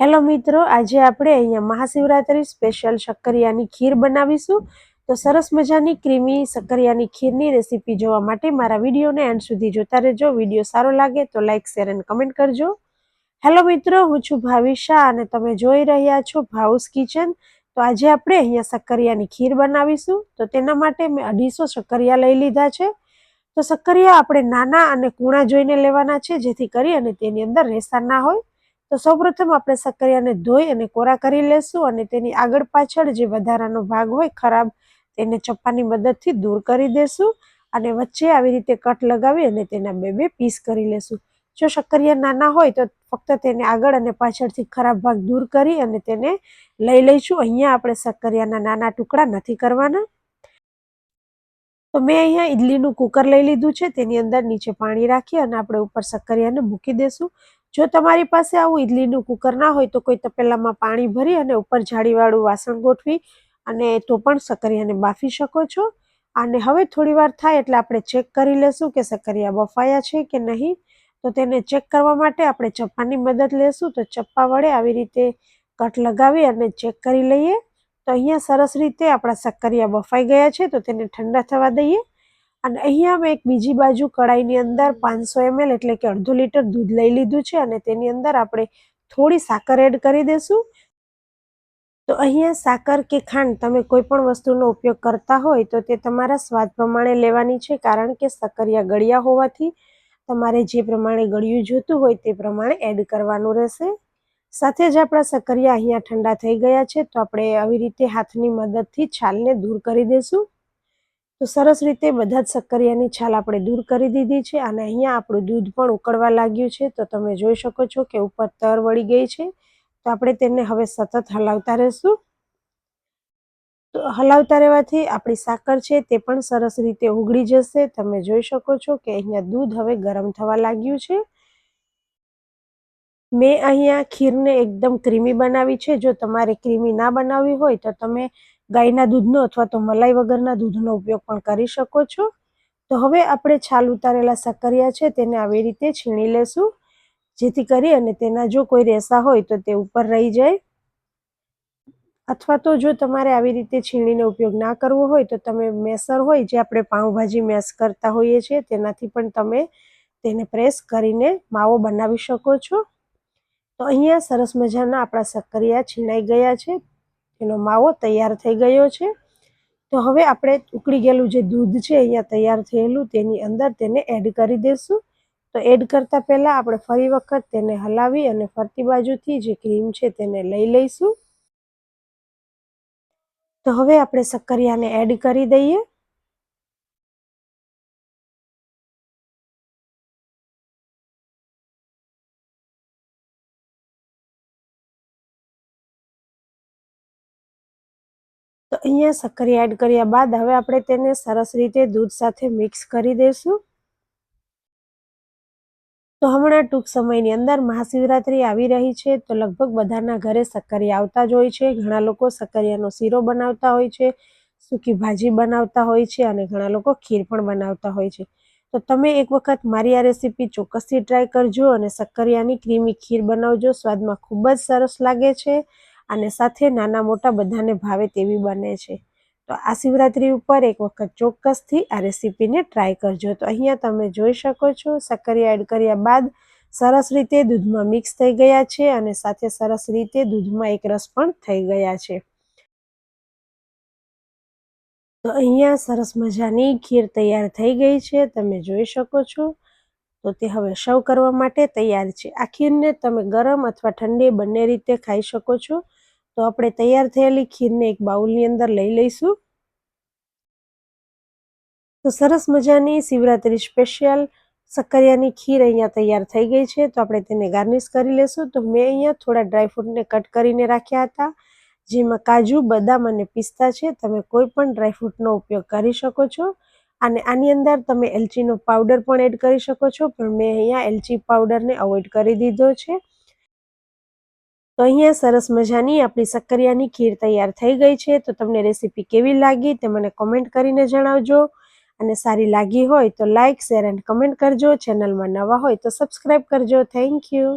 Hello મિત્રો, આજે આપણે અહીંયા મહાશિવરાત્રી સ્પેશિયલ શક્કરિયાની ખીર બનાવીશું. તો સરસ મજાની ક્રીમી શક્કરિયાની ખીરની રેસીપી જોવા માટે મારા વિડીયોને એન્ડ સુધી જોતા રહેજો. વીડિયો સારો લાગે તો લાઇક શેર એન્ડ કમેન્ટ કરજો. હેલો મિત્રો, હું છું ભાવિશા અને તમે જોઈ રહ્યા છો ભાઉસ કિચન. તો આજે આપણે અહીંયા શક્કરિયાની ખીર બનાવીશું. તો તેના માટે મેં અઢીસો શક્કરિયા લઈ લીધા છે. તો શક્કરિયા આપણે નાના અને કૂણા જોઈને લેવાના છે, જેથી કરી અને તેની અંદર રેસા ના હોય. તો સૌપ્રથમ આપણે શક્કરિયાને ધોઈ અને કોરા કરી લેશું અને તેની આગળ પાછળ જે વધારાનો ભાગ હોય ખરાબ, તેને ચપ્પાની મદદથી દૂર કરી દેશું અને વચ્ચે આવી રીતે કટ લગાવી અને તેના બે બે પીસ કરી લેશું. જો શક્કરિયા નાના હોય તો ફક્ત તેને આગળ અને પાછળથી ખરાબ ભાગ દૂર કરી અને તેને લઈ લઈશું. અહીંયા આપણે શક્કરિયાના નાના ટુકડા નથી કરવાના. તો મેં અહીંયા ઈડલીનું કુકર લઈ લીધું છે. તેની અંદર નીચે પાણી રાખી અને આપણે ઉપર શક્કરિયાને મૂકી દેશું. જો તમારી પાસે આવું ઈડલીનું કુકર ના હોય તો કોઈ તપેલામાં પાણી ભરી અને ઉપર જાળીવાળું વાસણ ગોઠવી અને તો પણ સક્કરિયાને બાફી શકો છો. અને હવે થોડી વાર થાય એટલે આપણે ચેક કરી લેશું કે સકરિયા બફાયા છે કે નહીં. તો તેને ચેક કરવા માટે આપણે ચપ્પાની મદદ લેશું. તો ચપ્પા વડે આવી રીતે કટ લગાવી અને ચેક કરી લઈએ. તો અહીંયા સરસ રીતે આપણા સક્કરિયા બફાઈ ગયા છે. તો તેને ઠંડા થવા દઈએ. અને અહીંયા મેં એક બીજી બાજુ કડાઈની અંદર પાંચસો એમએલ એટલે કે અડધો લીટર દૂધ લઈ લીધું છે અને તેની અંદર આપણે થોડી સાકર એડ કરી દઈશું તો અહીંયા સાકર કે ખાંડ તમે કોઈ પણ વસ્તુનો ઉપયોગ કરતા હોય તો તે તમારા સ્વાદ પ્રમાણે લેવાની છે કારણ કે સક્કરિયા ગળ્યા હોવાથી તમારે જે પ્રમાણે ગળ્યું જોતું હોય તે પ્રમાણે એડ કરવાનું રહેશે. સાથે જ આપણા સકરિયા અહીંયા ઠંડા થઈ ગયા છે તો આપણે આવી રીતે હાથની મદદથી છાલને દૂર કરી દઈશું તો સરસ રીતે બધા જ સક્કરિયાની છાલ આપણે દૂર કરી દીધી છે અને અહીંયા આપણું દૂધ પણ ઉકળવા લાગ્યું છે. તો તમે જોઈ શકો છો કે ઉપર તર વળી ગઈ છે. તો આપણે તેને હવે સતત હલાવતા રહેશું. તો હલાવતા રહેવાથી આપણી સાકર છે તે પણ સરસ રીતે ઉગળી જશે. તમે જોઈ શકો છો કે અહીંયા દૂધ હવે ગરમ થવા લાગ્યું છે. મેં અહીંયા ખીરને એકદમ ક્રીમી બનાવી છે. જો તમારે ક્રીમી ના બનાવવી હોય તો તમે ગાયના દૂધનો અથવા તો મલાઈ વગરના દૂધનો ઉપયોગ પણ કરી શકો છો. તો હવે આપણે છાલ ઉતારેલા સક્કરિયા છે તેને આવી રીતે છીણી લેશું. જેથી કરી અને તેના જો કોઈ રેસા હોય તો તે ઉપર રહી જાય. અથવા તો જો તમારે આવી રીતે છીણીનો ઉપયોગ ના કરવો હોય તો તમે મેસર હોય જે આપણે પાઉંભાજી મેસ કરતા હોઈએ છીએ તેનાથી પણ તમે તેને પ્રેસ કરીને માવો બનાવી શકો છો. તો અહીંયા સરસ મજાના આપણા સક્કરિયા છીણાઈ ગયા છે. એનો માવો તૈયાર થઈ ગયો છે. તો હવે આપણે ઉકળી ગયેલું જે દૂધ છે અહીંયા તૈયાર થયેલું તેની અંદર તેને એડ કરી દઈશું. તો એડ કરતાં પહેલાં આપણે ફરી વખત તેને હલાવી અને ફરતી બાજુથી જે ક્રીમ છે તેને લઈ લઈશું. તો હવે આપણે સક્કરિયાને એડ કરી દઈએ. તો અહીંયા સક્કરિયા એડ કર્યા બાદ હવે આપણે તેને સરસ રીતે દૂધ સાથે મિક્સ કરી દઈશું. તો હમણાં ટૂંક સમયની અંદર મહાશિવરાત્રિ આવી રહી છે, તો લગભગ બધાના ઘરે સક્કરી આવતા જ હોય છે, ઘણા લોકો સક્કરિયાનો શીરો બનાવતા હોય છે, સૂકી ભાજી બનાવતા હોય છે અને ઘણા લોકો ખીર પણ બનાવતા હોય છે. તો તમે એક વખત મારી આ રેસીપી ચોક્કસથી ટ્રાય કરજો અને સક્કરિયાની ક્રીમી ખીર બનાવજો, સ્વાદમાં ખૂબ જ સરસ લાગે છે. અને સાથે નાના મોટા બધાને ભાવે તેવી બને છે. તો આ શિવરાત્રી ઉપર એક વખત ચોક્કસથી આ રેસીપીને ટ્રાય કરજો. તો અહીંયા તમે જોઈ શકો છો, સક્કરિયા એડ કર્યા બાદ સરસ રીતે દૂધમાં મિક્સ થઈ ગયા છે અને સાથે સરસ રીતે દૂધમાં એક રસ પણ થઈ ગયા છે. તો અહીંયા સરસ મજાની ખીર તૈયાર થઈ ગઈ છે, તમે જોઈ શકો છો. તો તે હવે સર્વ કરવા માટે તૈયાર છે. આ ખીરને તમે ગરમ અથવા ઠંડી બંને રીતે ખાઈ શકો છો. તો આપણે તૈયાર થયેલી ખીરને એક બાઉલની અંદર લઈ લઈશું. તો સરસ મજાની શિવરાત્રી સ્પેશિયલ સક્કરિયાની ખીર અહીંયા તૈયાર થઈ ગઈ છે. તો આપણે તેને ગાર્નિશ કરી લેશું. તો મેં અહીંયા થોડા ડ્રાયફ્રૂટને કટ કરીને રાખ્યા હતા, જેમાં કાજુ, બદામ અને પિસ્તા છે. તમે કોઈ પણ ડ્રાયફ્રૂટનો ઉપયોગ કરી શકો છો. અને આની અંદર તમે એલચીનો પાવડર પણ એડ કરી શકો છો. પણ મેં અહીંયા એલચી પાવડરને અવોઇડ કરી દીધો છે. તો અહીંયા સરસ મજાની આપણી સક્કરિયાની ખીર તૈયાર થઈ ગઈ છે. તો તમને રેસીપી કેવી લાગી તે મને કોમેન્ટ કરીને જણાવજો. અને સારી લાગી હોય તો લાઇક શેર એન્ડ કમેન્ટ કરજો. ચેનલમાં નવા હોય તો સબસ્ક્રાઈબ કરજો. Thank you